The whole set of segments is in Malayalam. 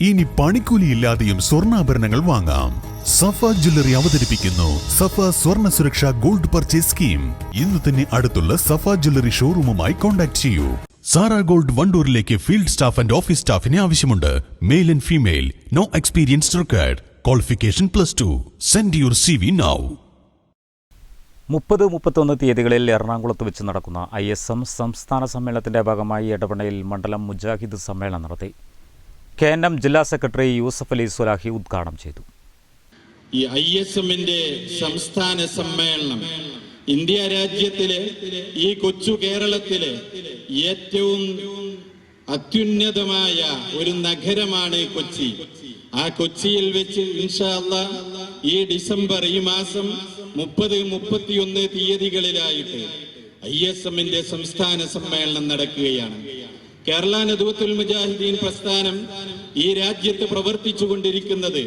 ഇനി പണിക്കൂലിയില്ലാതെയും സ്വർണാഭരണങ്ങൾ വാങ്ങാം. സഫ ജ്വല്ലറി അവതരിപ്പിക്കുന്നു. സഫ സ്വർണ സുരക്ഷ ഗോൾഡ് പർച്ചേസ് സ്കീം. ഇന്ന് തന്നെ അടുത്തുള്ള സഫ ജ്വല്ലറി ഷോറൂമുമായി കോൺടാക്ട് ചെയ്യൂ. സാറ ഗോൾഡ് വണ്ടൂരിലേക്ക് ഫീൽഡ് സ്റ്റാഫ് ആൻഡ് ഓഫീസ് സ്റ്റാഫിനെ ആവശ്യമുണ്ട്. Male and female. No experience required qualification plus two. Send your C V now മുപ്പത് മുപ്പത്തൊന്ന് തീയതികളിൽ എറണാകുളത്ത് വെച്ച് നടക്കുന്ന ഐ എസ് എം സംസ്ഥാന സമ്മേളനത്തിന്റെ ഭാഗമായി എടവണയിൽ മണ്ഡലം മുജാഹിദ് സമ്മേളനം നടത്തി. കെ എൻ എം ജില്ലാ സെക്രട്ടറി യൂസഫ് അലി സുലാഹി ഉദ്ഘാടനം ചെയ്തു. ഈ ഐ എസ് എമ്മിന്റെ സംസ്ഥാന സമ്മേളനം ഇന്ത്യ രാജ്യത്തിലെ ഈ കൊച്ചു കേരളത്തിലെ ഏറ്റവും അത്യുന്നതമായ ഒരു നഗരമാണ് കൊച്ചി. ആ കൊച്ചിയിൽ വെച്ച് ഇൻഷാല്ല ഈ ഡിസംബർ ഈ മാസം മുപ്പത് മുപ്പത്തിയൊന്ന് തീയതികളിലായിട്ട് ഐ എസ് എമ്മിന്റെ സംസ്ഥാന സമ്മേളനം നടക്കുകയാണ്. കേരള നദുവത്തുൽ മുജാഹിദീൻ പ്രസ്ഥാനം ഈ രാജ്യത്ത് പ്രവർത്തിച്ചു കൊണ്ടിരിക്കുന്നത്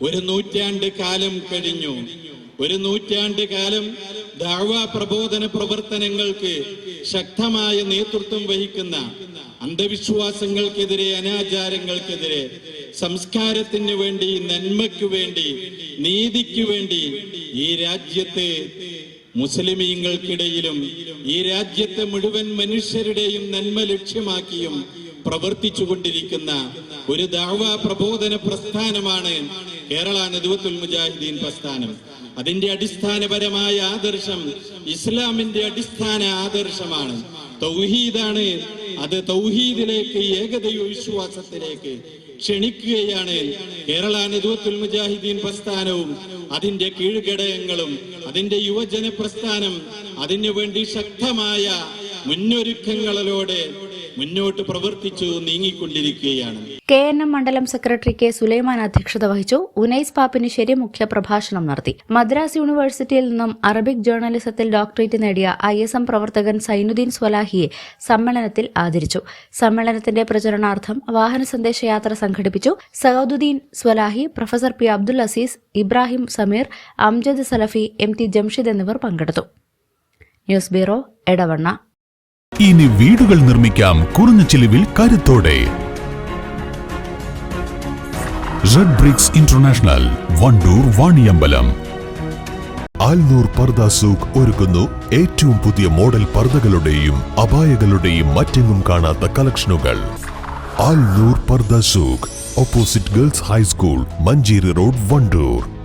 ഒരു നൂറ്റാണ്ട് കാലം കഴിഞ്ഞു. ഒരു നൂറ്റാണ്ട് കാലം ദാഴ്വാ പ്രബോധന പ്രവർത്തനങ്ങൾക്ക് ശക്തമായ നേതൃത്വം വഹിക്കുന്ന അന്ധവിശ്വാസങ്ങൾക്കെതിരെ അനാചാരങ്ങൾക്കെതിരെ സംസ്കാരത്തിന് വേണ്ടി നന്മയ്ക്കു വേണ്ടി നീതിക്ക് വേണ്ടി ഈ രാജ്യത്ത് മുസ്ലിമീങ്ങൾക്കിടയിലും ഈ രാജ്യത്തെ മുഴുവൻ മനുഷ്യരുടെയും നന്മ ലക്ഷ്യമാക്കിയും പ്രവർത്തിച്ചുകൊണ്ടിരിക്കുന്ന ഒരു ദാവാ പ്രബോധന പ്രസ്ഥാനമാണ് കേരള നദുവത്തുൽ മുജാഹിദീൻ പ്രസ്ഥാനം. അതിന്റെ അടിസ്ഥാനപരമായ ആദർശം ഇസ്ലാമിന്റെ അടിസ്ഥാന ആദർശമാണ്. തൗഹീദാണ്. അത് തൗഹീദിലേക്ക് ഏകദൈവ വിശ്വാസത്തിലേക്ക് ക്ഷണിക്കുകയാണ്. കേരള നെതുവത്തുൽ മുജാഹിദീൻ പ്രസ്ഥാനവും അതിന്റെ കീഴ്ഘടകങ്ങളും അതിന്റെ യുവജന പ്രസ്ഥാനം അതിനു വേണ്ടി ശക്തമായ മുന്നൊരുക്കങ്ങളിലൂടെ മുന്നോട്ട് പ്രവർത്തിച്ചു നീങ്ങിക്കൊണ്ടിരിക്കുകയാണ്. കെ എൻ എം മണ്ഡലം സെക്രട്ടറി കെ. സുലൈമാൻ അധ്യക്ഷത വഹിച്ചു. ഉനൈസ് പാപ്പിനിശ്ശേരി മുഖ്യ പ്രഭാഷണം നടത്തി. മദ്രാസ് യൂണിവേഴ്സിറ്റിയിൽ നിന്നും അറബിക് ജേർണലിസത്തിൽ ഡോക്ടറേറ്റ് നേടിയ ഐ എസ് എം പ്രവർത്തകൻ സൈനുദ്ദീൻ സ്വലാഹിയെ സമ്മേളനത്തിൽ ആദരിച്ചു. സമ്മേളനത്തിന്റെ പ്രചരണാർത്ഥം വാഹന സന്ദേശയാത്ര സംഘടിപ്പിച്ചു. Sahaduddin Swalahi professor P. Abdul Aziz Ibrahim Sameer Amjad Salafi M. T. Jamshid എന്നിവർ പങ്കെടുത്തു. News bureau Edavanna. ഇനി വീടുകൾ നിർമ്മിക്കാം. കുറഞ്ഞ ചിലവിൽ കരുത്തോടെ. Red bricks international Wandoor Vaniyambalam Alnoor Pardha Souq ഒരുക്കുന്നു ഏറ്റവും പുതിയ മോഡൽ പർദകളുടെയും അപായകളുടെയും മറ്റെങ്ങും കാണാത്ത കളക്ഷനുകൾ. Alnoor Pardha Souq opposite girls high school Manjeri road Wandoor